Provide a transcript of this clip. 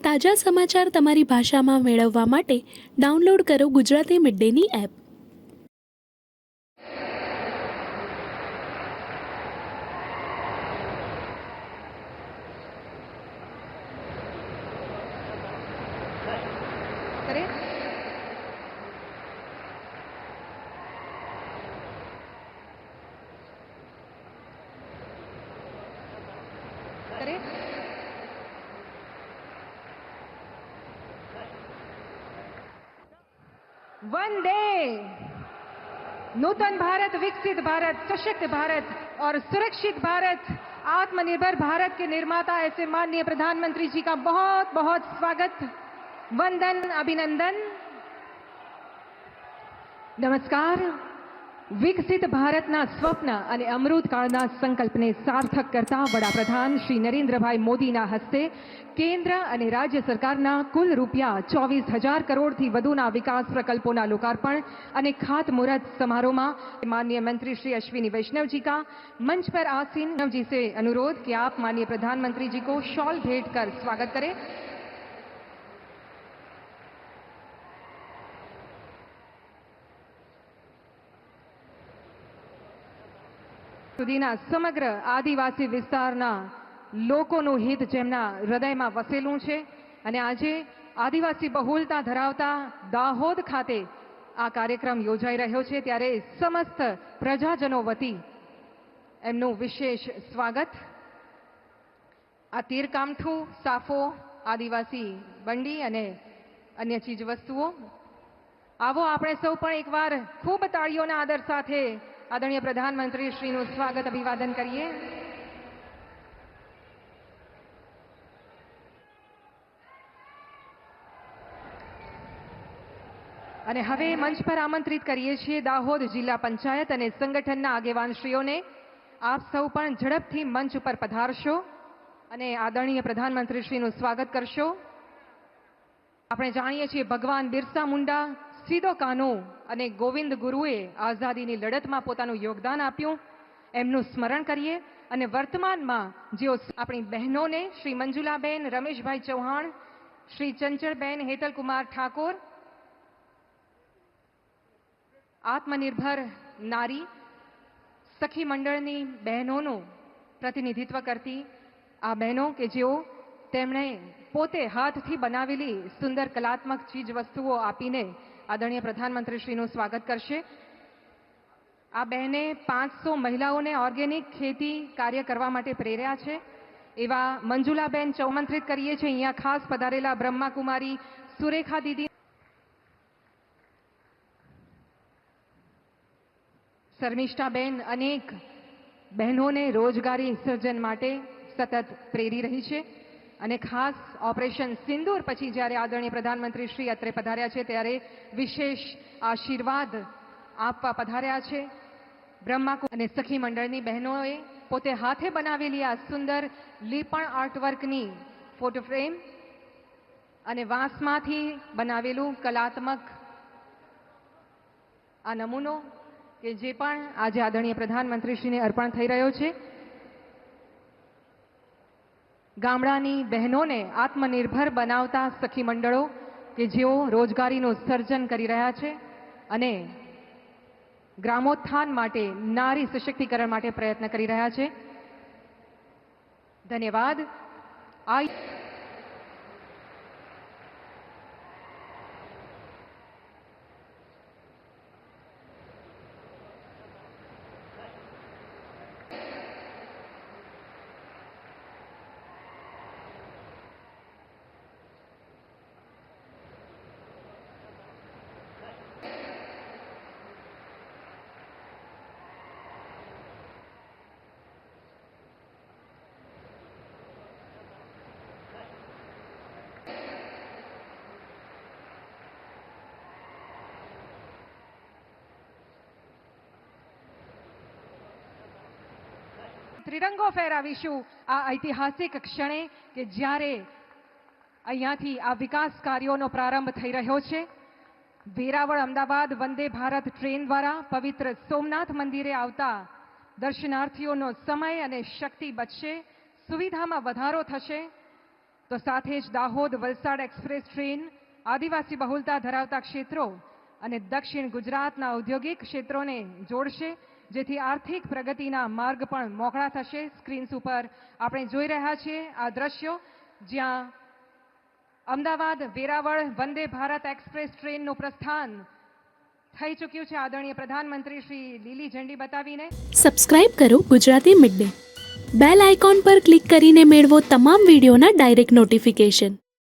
તાજા સમાચાર તમારી ભાષામાં મેળવવા માટે ડાઉનલોડ કરો ગુજરાતી મિડ ડેની એપ. કરે वंदे नूतन भारत, विकसित भारत, सशक्त भारत और सुरक्षित भारत, आत्मनिर्भर भारत के निर्माता ऐसे माननीय प्रधानमंत्री जी का बहुत बहुत स्वागत, वंदन, अभिनंदन। नमस्कार। વિકસિત ભારતના સ્વપ્ન અને અમૃતકાળના સંકલ્પને સાર્થક કરતા વડાપ્રધાન શ્રી નરેન્દ્રભાઈ મોદીના હસ્તે કેન્દ્ર અને રાજ્ય સરકારના કુલ રૂપિયા ચોવીસ હજાર કરોડથી વધુના વિકાસ પ્રકલ્પોના લોકાર્પણ અને ખાતમુહૂર્ત समारोह माननीय मंत्री श्री अश्विनी वैष्णव जी का मंच पर आसीन जी से अनुरोध कि आप माननीय प्रधानमंत्री जी को शॉल भेंट कर स्वागत करें સુધીના સમગ્ર આદિવાસી વિસ્તારના લોકોનું હિત જેમના હૃદયમાં વસેલું છે અને આજે આદિવાસી બહુલતા ધરાવતા દાહોદ ખાતે આ કાર્યક્રમ યોજાઈ રહ્યો છે. ત્યારે સમસ્ત પ્રજાજનો વતી એમનું વિશેષ સ્વાગત. આ તીરકામઠું, સાફો, આદિવાસી બંડી અને અન્ય ચીજ વસ્તુઓ આવો આપણે સૌ પણ એકવાર ખૂબ તાળીઓના આદર સાથે આદરણીય પ્રધાનમંત્રી શ્રીનું સ્વાગત અભિવાદન કરીએ. અને હવે મંચ પર આમંત્રિત કરીએ છીએ દાહોદ જિલ્લા પંચાયત અને સંગઠનના આગેવાનશ્રીઓને. આપ સૌ પણ ઝડપથી મંચ ઉપર પધારશો અને આદરણીય પ્રધાનમંત્રી શ્રીનું સ્વાગત કરશો. આપણે જાણીએ છીએ ભગવાન બિરસા મુંડા સીધો કાનો અને ગોવિંદ ગુરુએ આઝાદીની લડતમાં પોતાનું યોગદાન આપ્યું. એમનું સ્મરણ કરીએ અને વર્તમાનમાં જેઓ આપણી બહેનોને શ્રી મંજુલાબેન રમેશભાઈ ચૌહાણ, શ્રી ચંચળબેન હેતલકુમાર ઠાકોર, આત્મનિર્ભર નારી સખી મંડળની બહેનોનું પ્રતિનિધિત્વ કરતી આ બહેનો કે જેઓ તેમણે પોતે હાથથી બનાવેલી સુંદર કલાત્મક ચીજ વસ્તુઓ આપીને આદરણીય પ્રધાનમંત્રીશ્રીનું સ્વાગત કરશે. આ બહેને પાંચસો મહિલાઓને ઓર્ગેનિક ખેતી કાર્ય કરવા માટે પ્રેર્યા છે. એવા મંજુલાબેન ચૌમંત્રિત કરીએ છીએ. અહીંયા ખાસ પધારેલા બ્રહ્માકુમારી સુરેખા દીદી. શર્મિષ્ઠાબેન અનેક બહેનોને રોજગારી સર્જન માટે સતત પ્રેરી રહી છે. અને ખાસ ઓપરેશન સિંદૂર પછી જ્યારે આદરણીય પ્રધાનમંત્રી શ્રી અત્રે પધાર્યા છે, ત્યારે વિશેષ આશીર્વાદ આપવા પધાર્યા છે. બ્રહ્માકુ અને સખી મંડળની બહેનોએ પોતે હાથે બનાવેલી આ સુંદર લીપણ આર્ટવર્કની ફોટો ફ્રેમ અને વાંસમાંથી બનાવેલું કલાત્મક આ નમૂનો કે જે પણ આજે આદરણીય પ્રધાનમંત્રીશ્રીને અર્પણ થઈ રહ્યો છે. ગામડાની બહેનોને આત્મનિર્ભર બનાવતા સખી મંડળો કે જેઓ રોજગારીનું સર્જન કરી રહ્યા છે અને ગ્રામોત્થાન માટે નારી સશક્તિકરણ માટે પ્રયત્ન કરી રહ્યા છે. ધન્યવાદ. આ ત્રિરંગો ફેરાવીશું આ ઐતિહાસિક ક્ષણે કે જ્યારે અહીંયાથી આ વિકાસ કાર્યોનો પ્રારંભ થઈ રહ્યો છે. વેરાવળ અમદાવાદ વંદે ભારત ટ્રેન દ્વારા પવિત્ર સોમનાથ મંદિરે આવતા દર્શનાર્થીઓનો સમય અને શક્તિ બચશે, સુવિધામાં વધારો થશે. તો સાથે જ દાહોદ વલસાડ એક્સપ્રેસ ટ્રેન, આદિવાસી બહુલતા ધરાવતા ક્ષેત્રો અને દક્ષિણ ગુજરાતના ઔદ્યોગિક ક્ષેત્રોને જોડશે. જેથી આર્થિક પ્રગતિના માર્ગ પણ મોકળા થશે. સ્ક્રીન્સ ઉપર આપણે જોઈ રહ્યા છીએ આ દ્રશ્યો. જ્યાં અમદાવાદ, વેરાવળ, વંદે ભારત એક્સપ્રેસ ટ્રેનનું પ્રસ્થાન થઈ ચૂક્યું છે. આદરણીય પ્રધાનમંત્રી શ્રી લીલી ઝંડી બતાવીને. સબસ્ક્રાઇબ કરો Gujarati mid day bell icon પર ક્લિક કરીને મેળવો તમામ વિડીયોના ડાયરેક્ટ નોટિફિકેશન